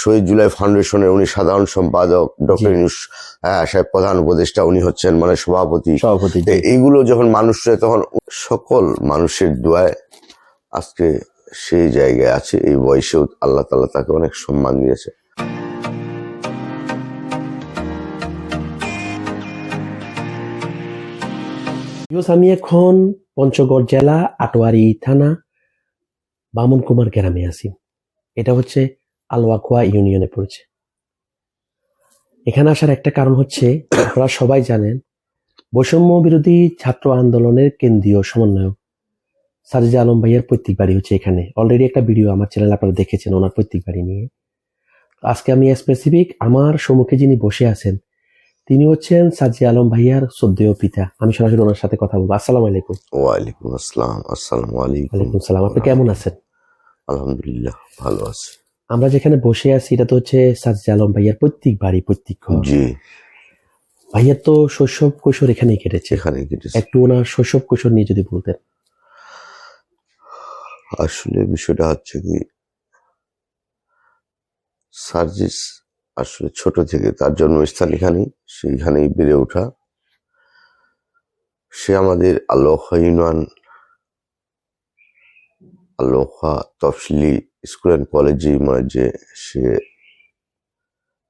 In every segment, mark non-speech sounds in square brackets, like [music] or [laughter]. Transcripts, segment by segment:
শহীদ জুলাই ফাউন্ডেশনের উনি সাধারণ সম্পাদক ডক্টর ইউনুস হ্যাঁ, সাহেব প্রধান উপদেষ্টা উনি হচ্ছেন মানে সভাপতি। সভাপতি এইগুলো যখন মানুষরা তখন সকল মানুষের দোয়ায় আজকে সেই জায়গায় আছে এই বয়সেও আল্লাহ তাআলা তাকে অনেক সম্মান দিয়েছে। আমি এখন পঞ্চগড় জেলা আটোয়ারি থানা বামনকুমার গ্রামে আছি। এটা হচ্ছে আলওয়াকুয়া ইউনিয়নে পড়েছে। এখানে আসার একটা কারণ হচ্ছে আপনারা সবাই জানেন বৈষম্য বিরোধী ছাত্র আন্দোলনের কেন্দ্রীয় সমন্বয়ক সাজিদা আলম ভাইয়ের পৈতৃক বাড়ি হচ্ছে এখানে। অলরেডি একটা ভিডিও আমার চ্যানেল আপনারা দেখেছেন ওনার পৈতৃক বাড়ি নিয়ে। আজকে আমি স্পেসিফিক আমার সম্মুখে যিনি বসে আছেন তিনি হচ্ছেন সাজি আলম ভাইয়ার শ্রদ্ধেয় পিতা। আমি সরাসরি ওনার সাথে কথা বলব। আসসালামু আলাইকুম। ওয়ালাইকুম আসসালাম। আসসালামু আলাইকুম। ওয়ালাইকুম সালাম আপনি কেমন আছেন? আলহামদুলিল্লাহ ভালো আছি। আমরা যেখানে বসে আছি এটা তো হচ্ছে সাজি আলম ভাইয়ার প্রত্যেক বাড়ি প্রত্যেক ঘর। জি। ভাইয়ার তো শৈশব কৈশোর এখানেই কেটেছে। এখানে কেটেছে। একটু ওনার শৈশব কৈশোর নিয়ে যদি বলতেন। আসলে বিষয়টা হচ্ছে কি সার্জিস আসলে ছোট থেকে তার জন্মস্থান এখানেই সেইখানেই বেড়ে ওঠা। সে আমাদের আলোহা ইউনিয়ন আলোহা তফসিলি স্কুল অ্যান্ড কলেজে যে সে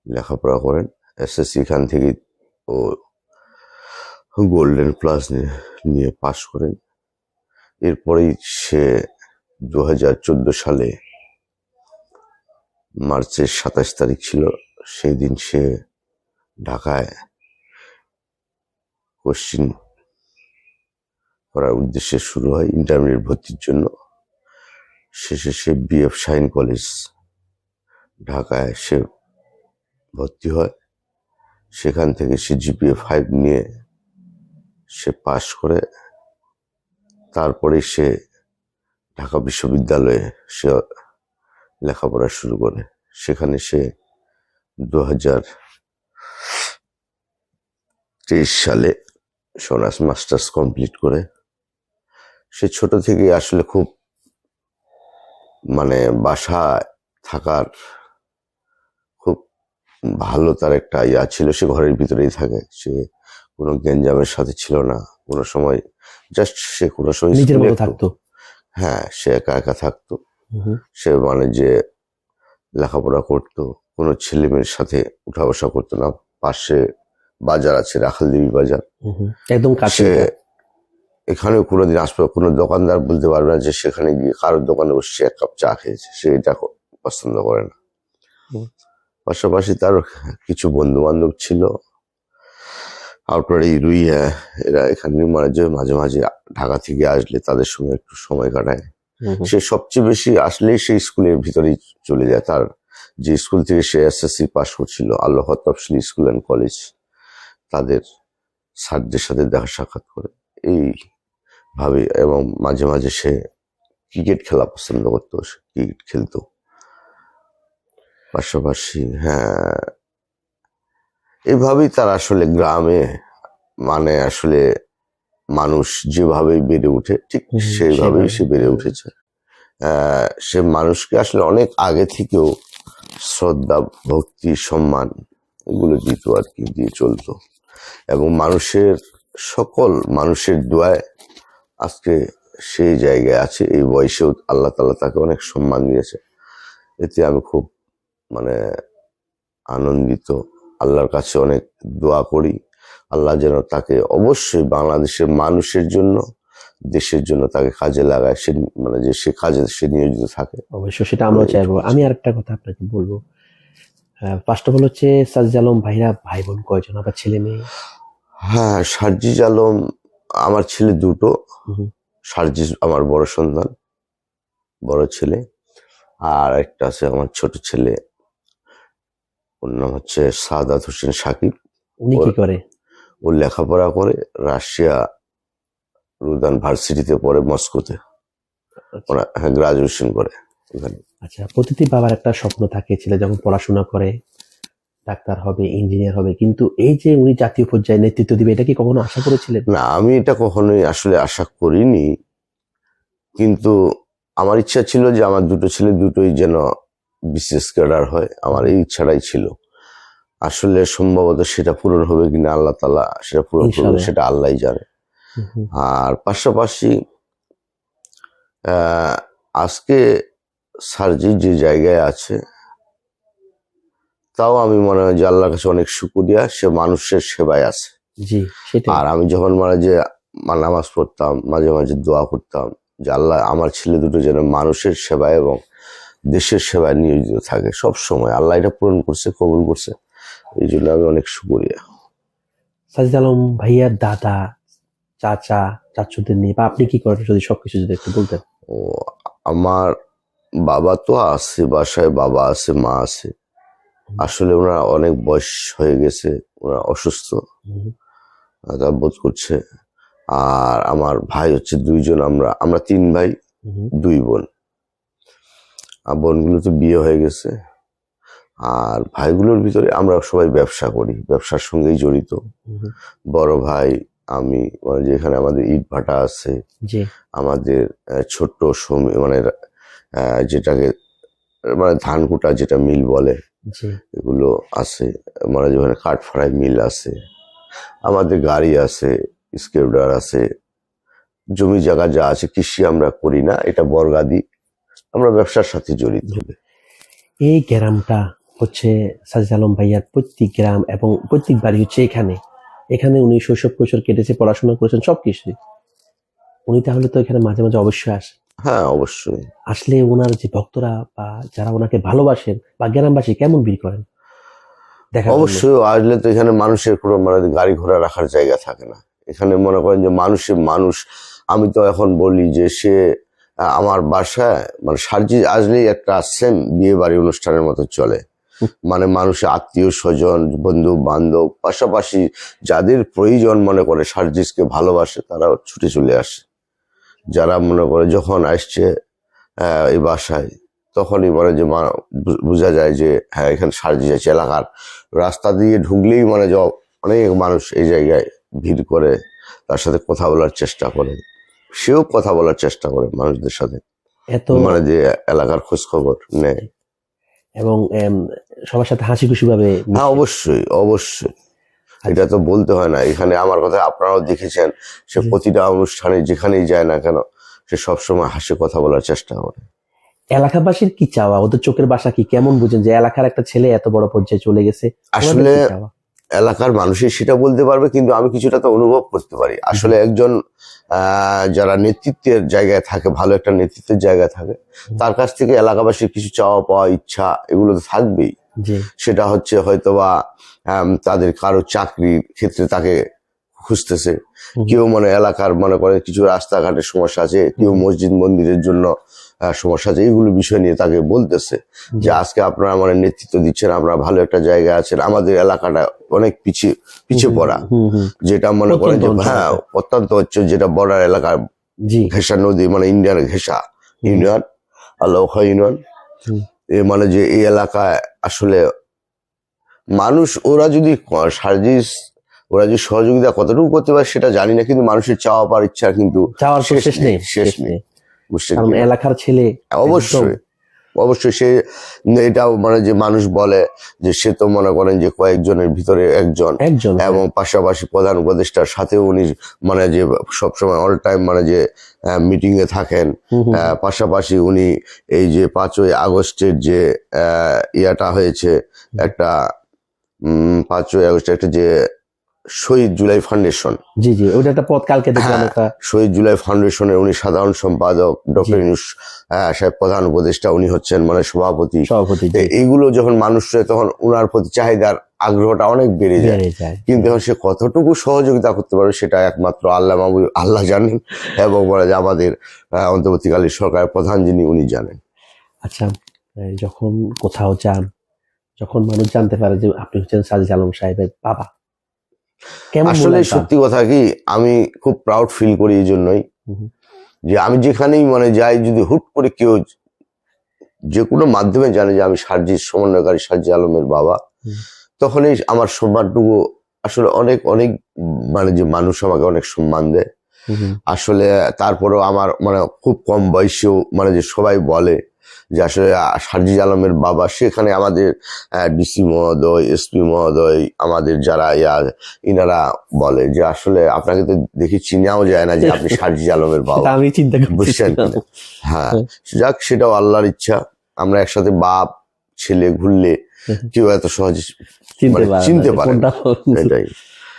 লেখাপড়া করেন এসএসসি এখান থেকে ও গোল্ডেন প্লাস নিয়ে পাশ করেন। এরপরেই সে দু হাজার চোদ্দ সালে মার্চের সাতাশ তারিখ ছিল, সেই দিন সে ঢাকায় কোশ্চিন করার উদ্দেশ্যে শুরু হয় ইন্টারমিডিয়েট ভর্তির জন্য। শেষে সে বিএফ শাইন কলেজ ঢাকায় সে ভর্তি হয়। সেখান থেকে সে জিপিএ ফাইভ নিয়ে সে পাশ করে। তারপরে সে ঢাকা বিশ্ববিদ্যালয়ে সে লেখাপড়া শুরু করে। সেখানে সে দু হাজার তেইশ সালে সনাস মাস্টার্স কমপ্লিট করে। সে ছোট থেকে আসলে খুব মানে থাকার খুব ভালো তার একটা ইয়া ছিল সে ঘরের ভিতরেই থাকে। সে কোনো গেঞ্জামের সাথে ছিল না। কোনো সময় জাস্ট সে কোনো সময় থাকতো। হ্যাঁ সে একা একা থাকতো। সে মানে যে লেখাপড়া করতো কোনো ছেলে মেয়ের সাথে উঠা বসা করতো না। পাশে বাজার আছে রাখালদেবী বাজার। একদম কাছে সে এখানেও কোনোদিন আসবে কোনো দোকানদার বলতে পারবে না যে সেখানে গিয়ে কারোর দোকানে বসে এক কাপ চা খেয়েছে সে এটা পছন্দ করে না। পাশাপাশি তার কিছু বন্ধু বান্ধব ছিল আউটপাড়ি রুইয়া এরা এখানে মানে যে মাঝে মাঝে ঢাকা থেকে আসলে তাদের সঙ্গে একটু সময় কাটায়। সে সবচেয়ে বেশি আসলেই সেই স্কুলের ভিতরেই চলে যায়। তার যে স্কুল থেকে সে এসএসসি পাস করছিল আল্লাহ তফসিলি স্কুল অ্যান্ড কলেজ তাদের স্যারদের সাথে দেখা সাক্ষাৎ করে। এই ভাবে এবং মাঝে মাঝে সে ক্রিকেট খেলা পছন্দ করতো সে ক্রিকেট খেলতো। পাশাপাশি হ্যাঁ এভাবেই তার আসলে গ্রামে মানে আসলে মানুষ যেভাবে বেড়ে উঠে ঠিক সেইভাবেই সে বেড়ে উঠেছে। সে মানুষকে আসলে অনেক আগে থেকেও শ্রদ্ধা ভক্তি সম্মান এগুলো দিত আর কি দিয়ে চলতো। এবং মানুষের সকল মানুষের দোয়ায় আজকে সেই জায়গায় আছে এই বয়সেও আল্লাহ তাআলা তাকে অনেক সম্মান দিয়েছে। এতে আমি খুব মানে আনন্দিত। আল্লাহর কাছে অনেক দোয়া করি। আল্লাহ যেন তাকে অবশ্যই বাংলাদেশের মানুষের জন্য দেশের জন্য তাকে কাজে লাগায়। সে মানে যে সে কাজে সে নিয়োজিত থাকে। অবশ্যই সেটা আমরা চাইব। আমি আরেকটা কথা আপনাকে বলব। ফার্স্ট অফ অল হচ্ছে সাজি আলম ভাইরা ভাই বোন কয়জন? আবার ছেলে মেয়ে? হ্যাঁ সার্জিজ আলম আমার ছেলে দুটো। হুম। সার্জিজ আমার বড় সন্তান বড় ছেলে। আর একটা আছে আমার ছোট ছেলে। ওর নাম হচ্ছে সাদাত হোসেন সাকিব উনি কি করে? ও লেখাপড়া করে রাশিয়া রুদান ভার্সিটিতে পড়ে মস্কোতে। ওরা হ্যাঁ গ্রাজুয়েশন করে ওখানে। আচ্ছা প্রতিটি বাবার একটা স্বপ্ন থাকে ছেলে যখন পড়াশোনা করে। ডাক্তার হবে ইঞ্জিনিয়ার হবে কিন্তু এই যে উনি জাতীয় পর্যায়ে নেতৃত্ব দিবে এটা কি কখনো আশা করেছিলেন? না আমি এটা কখনোই আসলে আশা করিনি। কিন্তু আমার ইচ্ছা ছিল যে আমার দুটো ছেলে দুটোই যেন বিশেষ ক্যাডার হয় আমার এই ইচ্ছাটাই ছিল। আসলে সম্ভবত সেটা পূরণ হবে কিনা আল্লাহ তালা সেটা পূরণ করবে সেটা আল্লাহই জানে। আর পাশাপাশি আজকে সার্জি যে জায়গায় আছে তাও আমি মনে হয় যে আল্লাহর কাছে অনেক শুকুরিয়া সে মানুষের সেবায় আছে। জি আর আমি যখন মানে যে নামাজ পড়তাম মাঝে মাঝে দোয়া করতাম যে আল্লাহ আমার ছেলে দুটো যেন মানুষের সেবায় এবং দেশের সেবায় নিয়োজিত থাকে। সব সময় আল্লাহ এটা পূরণ করছে কবুল করছে। এই জন্য আমি অনেক শুকুরিয়া। সাজিদ আলম ভাইয়ার দাদা চাচা চাচুদের নিয়ে বা আপনি কি করেন? যদি সবকিছু যদি একটু বলতেন। ও আমার বাবা তো আছে বাসায় বাবা আছে মা আছে। আসলে ওনারা অনেক বয়স হয়ে গেছে ওনারা অসুস্থ। তা বোধ করছে। আর আমার ভাই হচ্ছে দুইজন আমরা আমরা তিন ভাই দুই বোন। আর বোনগুলো তো বিয়ে হয়ে গেছে। আর ভাইগুলোর ভিতরে আমরা সবাই ব্যবসা করি ব্যবসার সঙ্গেই জড়িত। বড় ভাই আমি মানে যেখানে আমাদের ইট ভাটা আছে আমাদের ছোট্ট মানে যেটাকে মানে ধান কুটা যেটা মিল বলে এগুলো আছে মানে যেখানে কাঠ ফাড়াই মিল আছে আমাদের গাড়ি আছে স্কেপডার আছে জমি জায়গা যা আছে কৃষি আমরা করি না এটা বর্গাদি আমরা ব্যবসার সাথে জড়িত। হবে এই গ্রামটা হচ্ছে সাজিদ আলম ভাইয়ার প্রত্যেক গ্রাম এবং প্রত্যেক বাড়ি হচ্ছে এখানে। এখানে উনি শৈশব কৈশোর কেটেছে পড়াশোনা করেছেন সবকিছু উনি তাহলে তো এখানে মাঝে মাঝে অবশ্যই আসেন। হ্যাঁ অবশ্যই। আসলে ওনার যে ভক্তরা বা যারা ওনাকে ভালোবাসেন বা গ্রামবাসী কেমন ভিড় করেন? দেখা অবশ্যই আসলে তো এখানে মানুষের কোনো মানে গাড়ি ঘোড়া রাখার জায়গা থাকে না। এখানে মনে করেন যে মানুষের মানুষ। আমি তো এখন বলি যে সে আমার বাসায় মানে সার্জি আসলেই একটা আসছেন বিয়ে বাড়ি অনুষ্ঠানের মতো চলে। মানে মানুষের আত্মীয় স্বজন বন্ধু বান্ধব পাশাপাশি যাদের প্রয়োজন মনে করে সার্জিসকে ভালোবাসে তারা ছুটে চলে আসে। যারা মনে করে যখন আসছে এই বাসায় তখনই মানে যে মা- বোঝা যায় যে হ্যাঁ এখানে সার্জি আছে এলাকার রাস্তা দিয়ে ঢুকলেই মানে যে অনেক মানুষ এই জায়গায় ভিড় করে তার সাথে কথা বলার চেষ্টা করে। সেও কথা বলার চেষ্টা করে মানুষদের সাথে। এত মানে যে এলাকার খোঁজ খবর নেয়। এবং সবার সাথে হাসি খুশি ভাবে হ্যাঁ অবশ্যই অবশ্যই। এটা তো বলতে হয় না। এখানে আমার কথা আপনারাও দেখেছেন সে প্রতিটা অনুষ্ঠানে যেখানেই যায় না কেন সে সবসময় হাসি কথা বলার চেষ্টা করে। এলাকাবাসীর কি চাওয়া? ওদের চোখের বাসা কি? কেমন বুঝেন যে এলাকার একটা ছেলে এত বড় পর্যায়ে চলে গেছে? আসলে এলাকার মানুষই সেটা বলতে পারবে কিন্তু আমি কিছুটা তো অনুভব করতে পারি। আসলে একজন আহ, যারা নেতৃত্বের জায়গায় থাকে ভালো একটা নেতৃত্বের জায়গায় থাকে তার কাছ থেকে এলাকাবাসীর কিছু চাওয়া পাওয়া ইচ্ছা এগুলো তো থাকবেই। সেটা হচ্ছে হয়তোবা তাদের কারও চাকরির ক্ষেত্রে তাকে খুঁজতেছে। কেউ মানে এলাকার মনে করে কিছু রাস্তাঘাটের সমস্যা আছে কেউ মসজিদ মন্দিরের জন্য সমস্যা আছে এইগুলো বিষয় নিয়ে তাকে বলতেছে যে আজকে আপনারা মানে নেতৃত্ব দিচ্ছেন আপনারা ভালো একটা জায়গায় আছেন। আমাদের এলাকাটা অনেক পিছিয়ে পিছিয়ে পড়া। যেটা মনে করেন যে হ্যাঁ অত্যন্ত হচ্ছে যেটা বর্ডার এলাকা জি। ঘেঁষা নদী মানে ইন্ডিয়ার ঘেঁষা। ইউনিয়ন আলোখা ইউনিয়ন। মানে যে এই এলাকায় আসলে মানুষ ওরা যদি সার্জিস ওরা যদি সহযোগিতা কতটুকু করতে পারে সেটা জানি না কিন্তু মানুষের চাওয়া পাওয়ার ইচ্ছা কিন্তু চাওয়ার শেষ নেই, শেষ নেই। এলাকার ছেলে অবশ্যই অবশ্যই সে এটাও মানে যে মানুষ বলে যে সে তো মনে করেন যে কয়েকজনের ভিতরে একজন। একজন। এবং পাশাপাশি প্রধান উপদেষ্টার সাথে উনি মানে যে সবসময় অল টাইম মানে যে মিটিং এ থাকেন। পাশাপাশি উনি এই যে পাঁচই আগস্টের যে আহ, ইয়াটা হয়েছে একটা উম, পাঁচই আগস্টে একটা যে শহীদ জুলাই ফাউন্ডেশন। জি জি ওটা একটা পদ কালকে দেখলাম হ্যাঁ। একটা। শহীদ জুলাই ফাউন্ডেশনের উনি সাধারণ সম্পাদক ডক্টর জি। ইনুস সাহেব প্রধান উপদেষ্টা উনি হচ্ছেন মানে সভাপতি। সভাপতি এইগুলো যখন মানুষের তখন ওনার প্রতি চাহিদার আগ্রহটা অনেক বেড়ে যায়। কিন্তু এখন সে কতটুকু সহযোগিতা করতে পারবে সেটা একমাত্র আল্লাহ মাহবুব আল্লাহ জানেন। এবং বলে যে আমাদের অন্তর্বর্তীকালীন সরকারের প্রধান যিনি উনি জানেন। আচ্ছা যখন কোথাও যান যখন মানুষ জানতে পারে যে আপনি হচ্ছেন সাজিদ আলম সাহেবের বাবা আসলে সত্যি কথা কি আমি খুব প্রাউড ফিল করি এই জন্যই যে আমি যেখানেই মানে যাই যদি হুট করে কেউ যে কোনো মাধ্যমে জানে যে আমি সার্জির সমন্বয়কারী সার্জি আলমের বাবা তখনই আমার সম্মানটুকু আসলে অনেক অনেক মানে যে মানুষ আমাকে অনেক সম্মান দেয়। আসলে তারপরেও আমার মানে খুব কম বয়সেও মানে যে সবাই বলে যে আসলে সার্জিজ আলমের বাবা সেখানে আমাদের ডিসি মহোদয় এসপি মহোদয় আমাদের যারা ইয়া ইনারা বলে যে আসলে আপনাকে তো দেখি চিনাও যায় না যে আপনি [laughs] সার্জিজ আলমের বাবা। আমি চিন্তা বুঝছেন? হ্যাঁ যাক সেটাও আল্লাহর ইচ্ছা। আমরা একসাথে বাপ ছেলে ঘুরলে কেউ এত সহজে চিনতে মানে পারে চিনতে পারে না। এটাই।